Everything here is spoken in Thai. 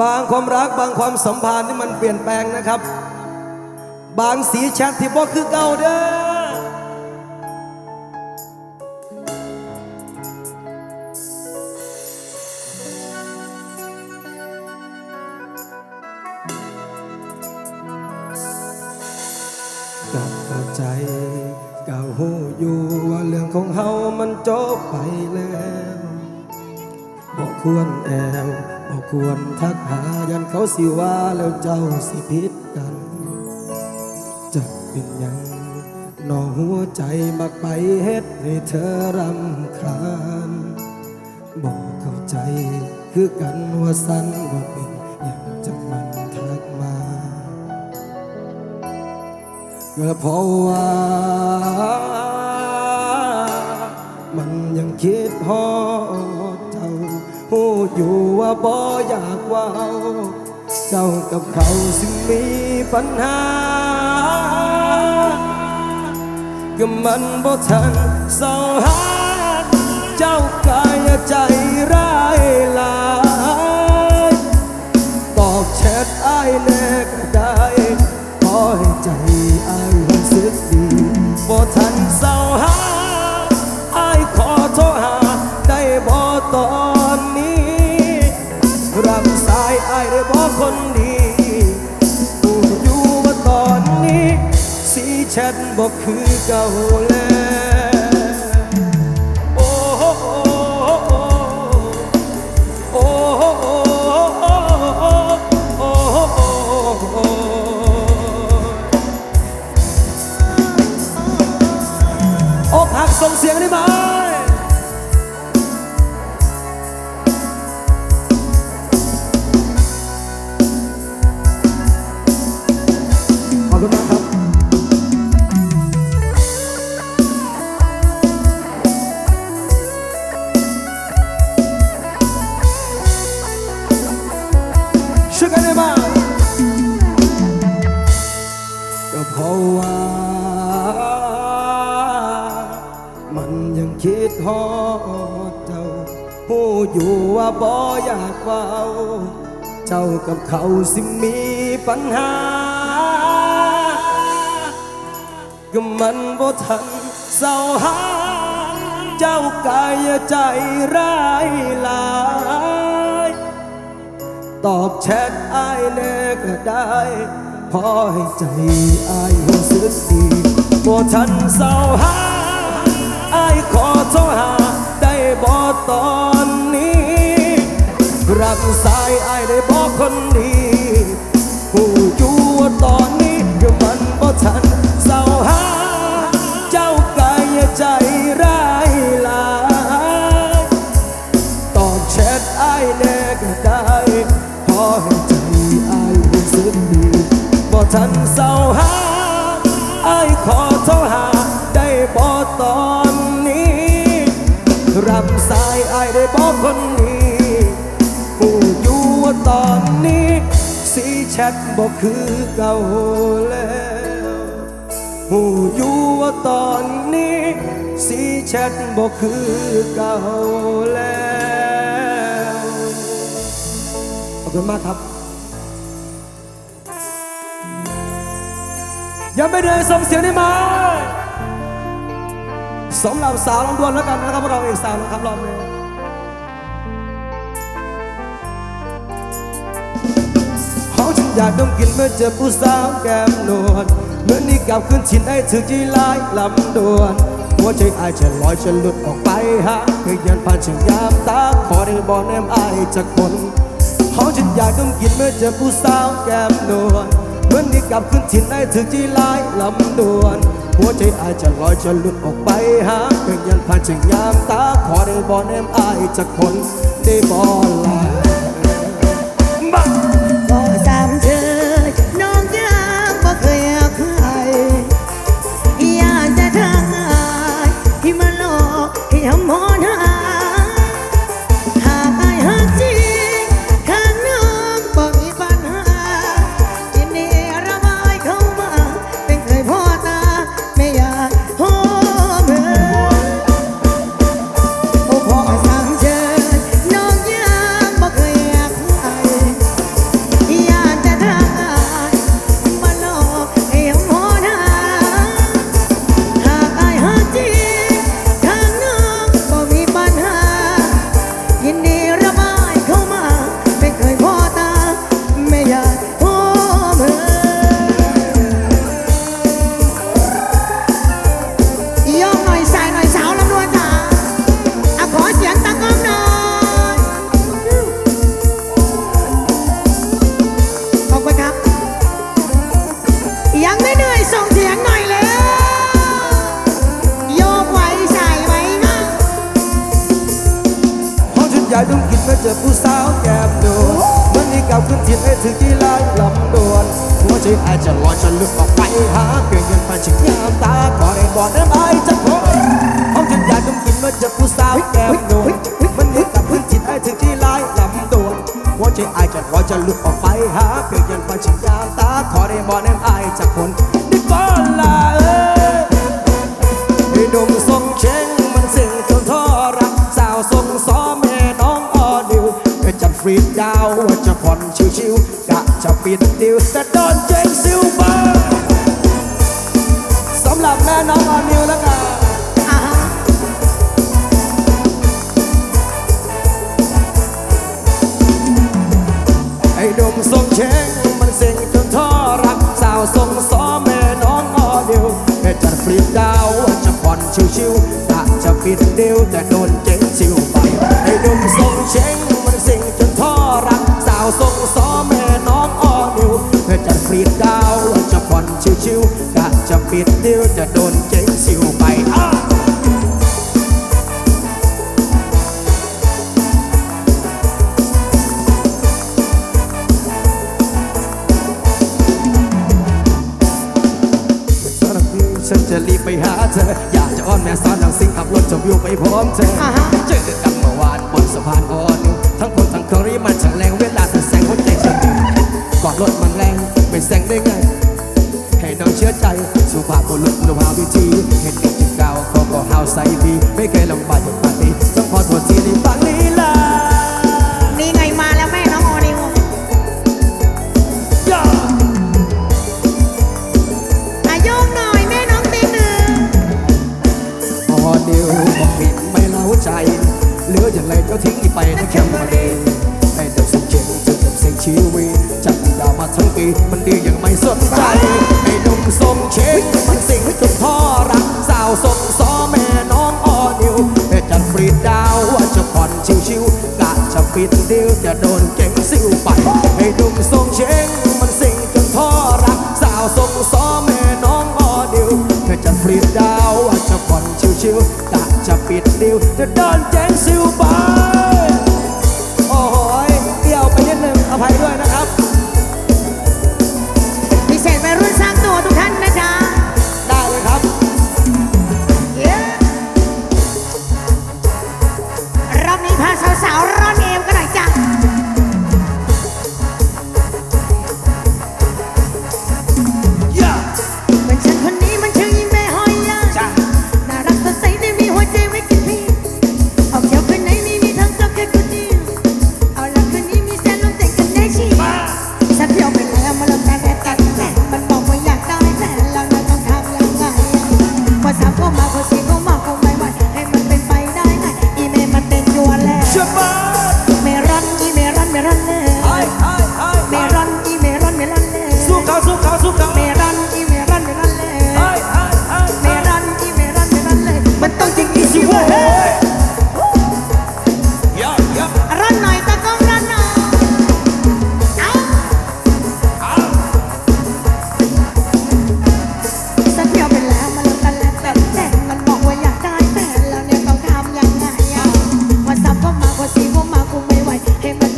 บางความรักบางความสัมพันธ์ที่มันเปลี่ยนแปลงนะครับ บางสีแชทที่บ่คือเก่าเด้อกับเข้าใจก็หูอยู่ว่าเรื่องของเฮามันจบไปแล้ว ควรแอวบอกควรทักหายันเขาสิว่าแล้วเจ้าสิผิดกันจะเป็นยังนอหัวใจมักไปเฮ็ดให้เธอรำคาญบอกเข้าใจคือกันว่าสันว่าเป็นอย่างจะมันทักมาก็เพราะว่า บ่อยากว่าเจ้ากับเขาสิมีปัญหา ก็มันบ่ทันเศร้าหาเจ้ากายใจร้ายลายตอบแชทไอ้ายแน่ก็ได้ขอให้ใจ ส่งเสียงได้ไหม เพราะว่า มันยังคิดฮอดเจ้าหูอยู่ว่าบ่อยากเว้า เจ้ากับเขาสิมีปัญหา ก็มันบ่ทันเศร้าหาเจ้ากายใจร้ายลายตอบแชทไอ้แน่ก็ได้ ขอให้ใจไอ้ายรู้สึกดีบ่ทันเศร้าหาไอ้ายขอโทรหาได้บ่ตอนนี้ รักสายไอ้ายได้บ่คนดีผู้อยู่ว่าตอนนี้ก็มัน บ่ทันเศร้าหาไอ้ขอโทรหาได้บ่ตอนนี้ รับสายไอ้ได้บ่คนนี้ผู้อยู่ว่าตอนนี้ สีแชทบ่คือเก่าแล้วหูอยู่ว่าตอนนี้ สีแชทบ่คือเก่าแล้ว ขอบคุณมากครับ ยังไม่ได้ส่งเสียงได้ไหมสำหรับสาวลำดวนแล้วกันนะครับพวกเราเอกสาวนะครับรอบนี้เขาฉันอยากดมกลินเมื่อเจอผู้สาวแก้มนวลเมื่อนี้กลับขึ้นชินไอ้ถือจีลายลำดวนหัวใจอายจะลอยจะหลุดออกไปหาเพื่อยันผ่านเชิงยามตาขอได้บอกแนมอายจากคนเขาฉันอยากดมกลินเมื่อเจอผู้สาวแก้มนวล เมื่อนี้กลับขึ้นถิ่นได้ถึงจีลายลำดวน หัวใจอายจะลอยจะหลุดออกไปหาเพียงยันผ่านจึงยามตาขอได้บอลแนมอายจากคนได้บอลา จอผู้สาวแก้มนวลเมื่อนี้กลับขึ้นถิ่นให้ถึงที่ลายลำดวนหัวใจอาจจะลอยจะลุกออกไปหาเพียงเงินผ่านชิงยามตาขอได้บอกได้ไหมจะพอเอาฉันอยากดมกลินเมื่อเจอผู้สาวแก้มนวลเมื่อนี้กลับขึ้นถิ่นให้ถึงที่ลายลำดวนหัวใจอาจจะลอยจะลุกออกไปหาเพียงเงินผ่านชิงยามตาขอได้บอกได้ไหมจะคน รีดยาวว่าจะผ่อนชิวๆกะจะปิดดิวแต่โดนเจงซิลเบอร์สำหรับแม่น้องออนิวแล้วกันอ่าฮะไอ้หนุ่มทรงเชงมันสิ่งจนท่อรักสาวทรงซ้อมแม่น้องออดิวก็จัดฟรีดยาวจะผ่อนชิวๆกะจะปิดดิวแต่โดนเจงซิลไปไอ้หนุ่มทรงเชงะจะปิดดิวจะโดนเจงซิลไปอ้าสารพีฉันจะรีบไปหาเธอ อยากจะอ้อนแม่สอนดังสิ่งขับรถจมวิวไปพร้อมเธออ่าฮะเจอกันเมื่อวานบนสะพานอ่อนนิวทั้งคนทั้งเคอรี่มันช่างแรงเวลาเธอแซงหัวใจฉันดีก่อนรถมันแรงไม่แซงได้ไง ให้น้องเชื่อใจสุภาพบุรุษนุภาพวิธีเห็นเด็กจุดเก่าเขาก็เฮาใส่ดีไม่เคยลำบากอย่างปาร์ตี้ต้องขอโทษทีในฟังนี้ล่ะนี่ไงมาแล้วแม่น้องออนิวย่าอายุหน่อยแม่น้องตีหนึ่งพอเดียวบอกผิดไม่เล้าใจเหลืออย่างไรก็ทิ้งไปนะแคมมาเดย์ให้เด็กสุขเจ็บจนเจ็บเสียงชีวิตจับดาวมาทั้งปีมันดี เชงมันสิ่งจนพ่อรักสาวสมซ้อแม่น้องออนิวแต่จัดฟรีดาวว่าจะผ่อนชิวๆกะจะปิดดิว ไม่